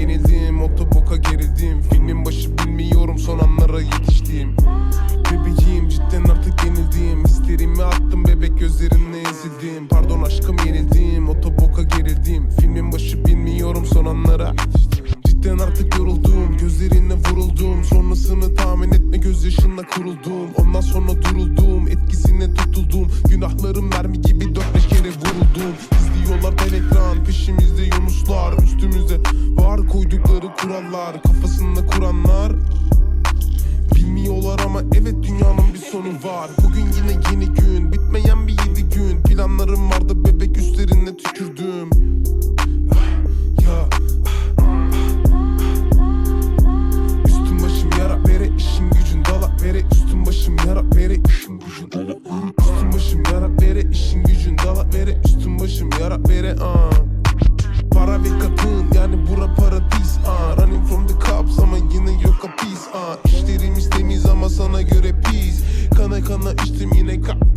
yenildim otoboka gerildim Filmin başı bilmiyorum son anlara yetiştim. Bebeğim cidden artık yenildim. İsterimi attım bebek gözlerimle ezildim. Pardon aşkım yenildim otoboka gerildim. Filmin başı bilmiyorum son anlara Cidden artık yoruldum gözlerine vuruldum. Sonrasını tahmin etme gözyaşınla kuruldum. Ondan sonra duruldum etkisine tutuldum. Günahlarım mermi kurallar Kafasında kuranlar. Bilmiyorlar ama evet dünyanın bir sonu var. Bugün yine yeni gün bitmeyen bir yedi gün. Planlarım vardı bebek üstlerine tükürdüm. Ah, Ya başım yara vere işin gücün dala vere Üstüm başım yara vere işin gücün dala. Üstüm başım yara vere işin gücün dala vere Üstüm başım yara vere ah. Para ve kadın sana göre pis Kana kana içtim yine kalp